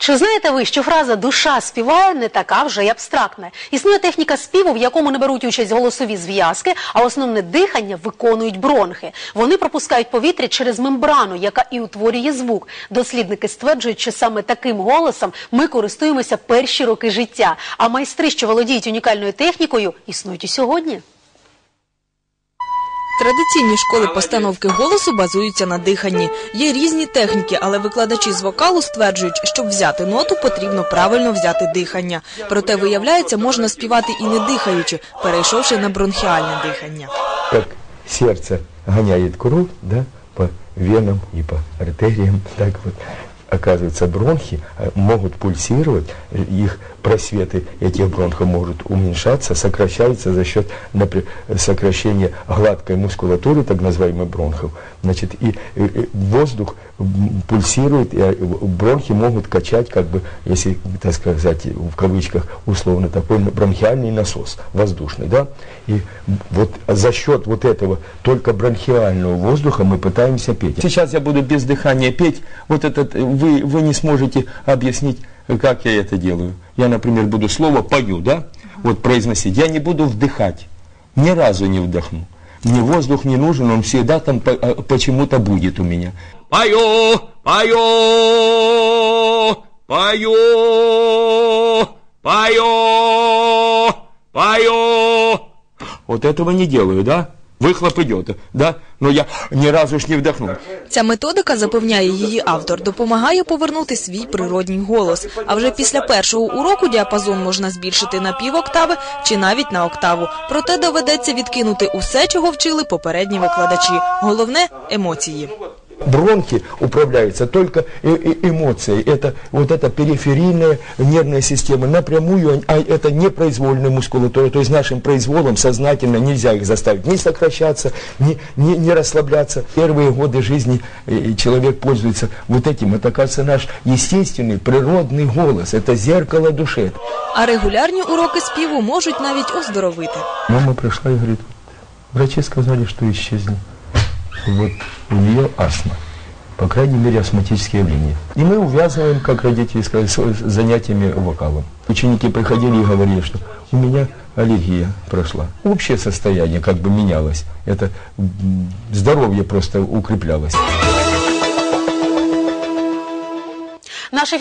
Чи знаєте ви, що фраза душа співає не така вже й абстрактна? Існує техніка співу, в якому не беруть участь голосові зв'язки, а основне дихання виконують бронхи. Вони пропускають повітря через мембрану, яка і утворює звук. Дослідники стверджують, що саме таким голосом ми користуємося перші роки життя. А майстри, що володіють унікальною технікою, існують і сьогодні. Традиційні школи постановки голосу базуються на диханні. Є різні техніки, але викладачі з вокалу стверджують, щоб взяти ноту, потрібно правильно взяти дихання. Проте, виявляється, можна співати і не дихаючи, перейшовши на бронхіальне дихання. как сердце гоняет кровь, да, по венам и по артериям, так вот, оказывается, бронхи э, могут пульсировать, э, их просветы этих бронхов могут уменьшаться, сокращаются за счет например, сокращения гладкой мускулатуры, так называемых бронхов. Значит, и, э, э, воздух пульсирует, и э, бронхи могут качать, как бы, если, так сказать, в кавычках, условно, такой бронхиальный насос воздушный, да, и вот за счет вот этого только бронхиального воздуха мы пытаемся петь. Сейчас я буду без дыхания петь, вот этот, э, вы, вы не сможете объяснить, как я это делаю. Я, например, буду слово «пою», да, вот произносить, я не буду вдыхать, ни разу не вдохну. Мне воздух не нужен, он всегда там э, почему-то будет у меня. Пою, пою, пою, пою, пою. Вот этого не делаю, да? Выхлоп идет, да? Но я ни разу ж не вдохнул. Ця методика, запевняє її автор, допомагає повернути свій природній голос. А вже після першого уроку діапазон можна збільшити на пів октави чи навіть на октаву. Проте доведеться відкинути усе, чого вчили попередні викладачі. Головне емоції. Бронхи управляются только э- э- эмоцией. Это вот эта периферийная нервная система напрямую, а это непроизвольная мускулатура. То есть нашим произволом сознательно нельзя их заставить ни сокращаться, ни, ни, ни расслабляться. Первые годы жизни э, человек пользуется вот этим. Это, кажется, наш естественный природный голос. Это зеркало души. А регулярні уроки співу можуть навіть оздоровити. Мама пришла и говорит, врачи сказали, что исчезнет. Вот у нее астма. По крайней мере, астматические явления. И мы увязываем, как родители сказали, с занятиями вокалом. Ученики приходили и говорили, что у меня аллергия прошла. Общее состояние как бы менялось. Это здоровье просто укреплялось. Наш